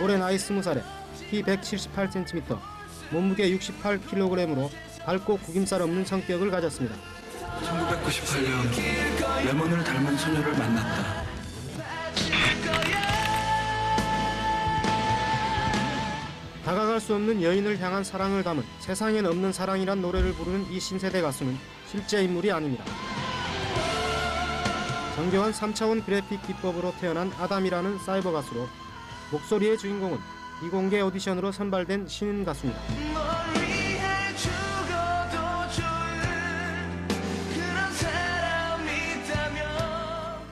올해 나이 20살에 키 178cm, 몸무게 68kg으로 밝고 구김살 없는 성격을 가졌습니다. 1998년 레몬을 닮은 소녀를 만났다. 다가갈 수 없는 여인을 향한 사랑을 담은 세상엔 없는 사랑이란 노래를 부르는 이 신세대 가수는 실제 인물이 아닙니다. 정교한 3차원 그래픽 기법으로 태어난 아담이라는 사이버 가수로 목소리의 주인공은 비공개 오디션으로 선발된 신인 가수입니다.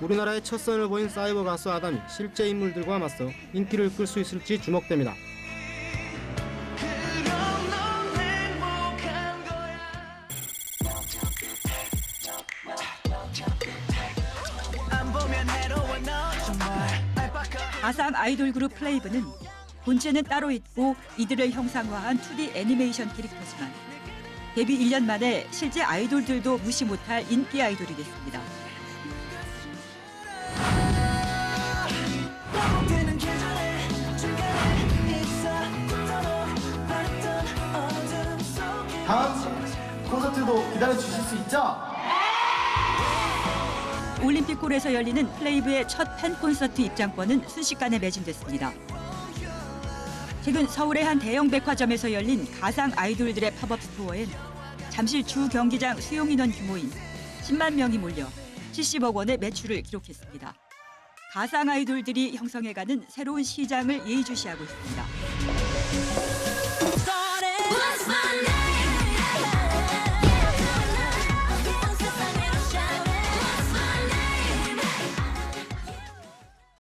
우리나라의 첫 선을 보인 사이버 가수 아담이 실제 인물들과 맞서 인기를 끌 수 있을지 주목됩니다. 가상 아이돌 그룹 플레이브는 본체는 따로 있고 이들을 형상화한 2D 애니메이션 캐릭터지만 데뷔 1년 만에 실제 아이돌들도 무시 못할 인기 아이돌이 됐습니다. 다음 콘서트도 기다려 주실 수 있죠? 올림픽홀에서 열리는 플레이브의 첫 팬 콘서트 입장권은 순식간에 매진됐습니다. 최근 서울의 한 대형 백화점에서 열린 가상 아이돌들의 팝업 스토어엔 잠실 주 경기장 수용 인원 규모인 10만 명이 몰려 70억 원의 매출을 기록했습니다. 가상 아이돌들이 형성해가는 새로운 시장을 예의주시하고 있습니다.